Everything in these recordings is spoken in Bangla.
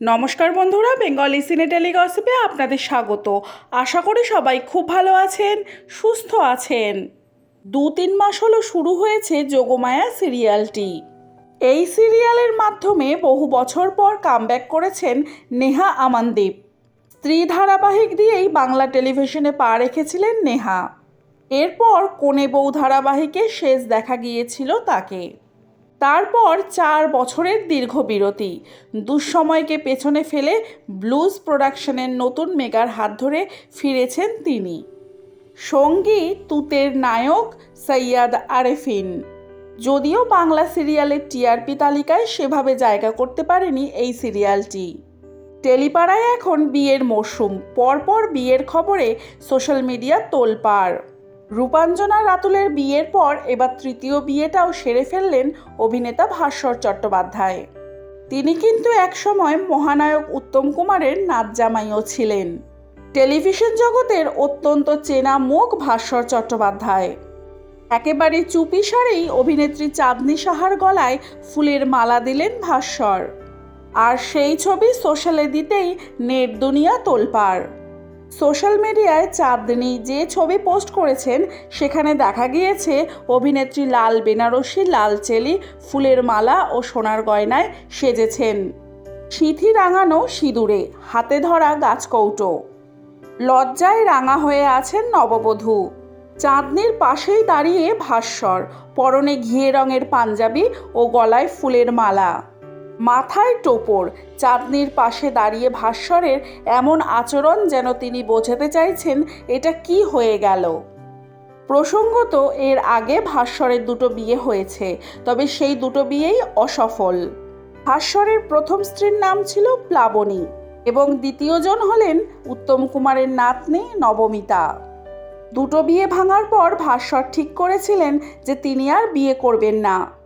নমস্কার বন্ধুরা বেঙ্গলি সিনে টেলিগসিপে আপনাদের স্বাগত। আশা করি সবাই খুব ভালো আছেন, সুস্থ আছেন। দু তিন মাস হলো শুরু হয়েছে যোগমায়া সিরিয়ালটি। এই সিরিয়ালের মাধ্যমে বহু বছর পর কামব্যাক করেছেন নেহা আমানদীপ। স্ত্রী ধারাবাহিক দিয়েই বাংলা টেলিভিশনে পা রেখেছিলেন নেহা। এরপর কোনে বউ ধারাবাহিকে শেষ দেখা গিয়েছিল তাকে। তারপর চার বছরের দীর্ঘ বিরতি। দুঃসময়কে পেছনে ফেলে ব্লুজ প্রোডাকশনের নতুন মেগার হাত ধরে ফিরেছেন তিনি। সঙ্গী, তুতের নায়ক সৈয়াদ আরেফিন। যদিও বাংলা সিরিয়ালের টিআরপি তালিকায় সেভাবে জায়গা করতে পারেনি এই সিরিয়ালটি। টেলিপাড়ায় এখন বিয়ের মরশুম, পরপর বিয়ের খবরে সোশ্যাল মিডিয়া তোলপাড়। রূপাঞ্জনা রাতুলের বিয়ের পর এবার তৃতীয় বিয়েটাও সেরে ফেললেন অভিনেতা ভাস্বর চট্টোপাধ্যায়। তিনি কিন্তু একসময় মহানায়ক উত্তম কুমারের নাচ জামাইও ছিলেন। টেলিভিশন জগতের অত্যন্ত চেনা মুখ ভাস্বর চট্টোপাধ্যায়। একেবারে চুপি সারেই অভিনেত্রী চাঁদনি সাহার গলায় ফুলের মালা দিলেন ভাস্বর আর সেই ছবি সোশ্যালে দিতেই নেট দুনিয়া তোলপাড়। সোশ্যাল মিডিয়ায় চাঁদনি যে ছবি পোস্ট করেছেন, সেখানে দেখা গিয়েছে অভিনেত্রী লাল বেনারসি, লাল চেলি, ফুলের মালা ও সোনার গয়নায় সেজেছেন। সিঁথি রাঙানো সিঁদুরে, হাতে ধরা গাছকৌটো লজ্জায় রাঙা হয়ে আছেন নববধূ। চাঁদনির পাশেই দাঁড়িয়ে ভাস্বর, পরনে ঘিয়ে রঙের পাঞ্জাবি ও গলায় ফুলের মালা। মাথায় টোপর। চাঁদনির পাশে দাঁড়িয়ে ভাস্বরের এমন আচরণ যেন তিনি বোঝাতে চাইছেন, এটা কি হয়ে গেল? প্রসঙ্গত, এর আগে ভাস্বরের দুটো বিয়ে হয়েছে, তবে সেই দুটো বিয়েই অসফল। ভাস্বরের প্রথম স্ত্রীর নাম ছিল প্লাবনী এবং দ্বিতীয়জন হলেন উত্তম কুমারের নাতনি নবমিতা। দুটো বিয়ে ভাঙার পর ভাস্বর ঠিক করেছিলেন যে তিনি আর বিয়ে করবেন না।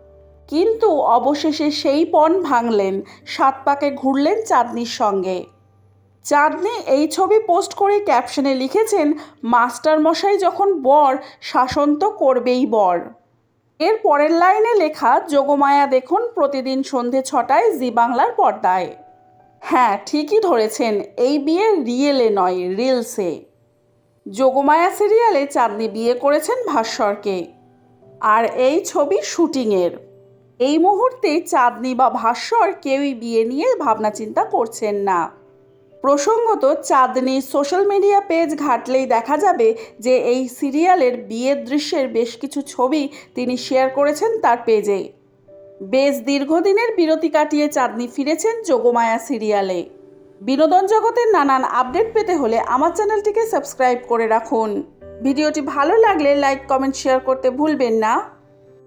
কিন্তু অবশেষে সেই পণ ভাঙলেন, সাত পাকে ঘুরলেন চাঁদনির সঙ্গে। চাঁদনি এই ছবি পোস্ট করে ক্যাপশনে লিখেছেন মাস্টার মশাই যখন বর, শাসন তো করবেই বর। এর পরের লাইনে লেখা, যোগমায়া দেখুন প্রতিদিন সন্ধে ছটায় জি বাংলার পর্দায়। হ্যাঁ ঠিকই ধরেছেন, এই বিয়ে রিয়েলে নয়, রিলসে। যোগমায়া সিরিয়ালে চাঁদনি বিয়ে করেছেন ভাস্বরকে। আর এই ছবি শুটিংয়ের। এই মুহূর্তে চাঁদনি বা ভাস্বর কেউই বিয়ে নিয়ে ভাবনা চিন্তা করছেন না। প্রসঙ্গত চাঁদনি সোশ্যাল মিডিয়া পেজ ঘাটলেই দেখা যাবে যে এই সিরিয়ালের বিয়ের দৃশ্যের বেশ কিছু ছবি তিনি শেয়ার করেছেন তার পেজে। বেশ দীর্ঘদিনের বিরতি কাটিয়ে চাঁদনি ফিরেছেন যোগমায়া সিরিয়ালে। বিনোদন জগতের নানান আপডেট পেতে হলে আমার চ্যানেলটিকে সাবস্ক্রাইব করে রাখুন। ভিডিওটি ভালো লাগলে লাইক, কমেন্ট, শেয়ার করতে ভুলবেন না।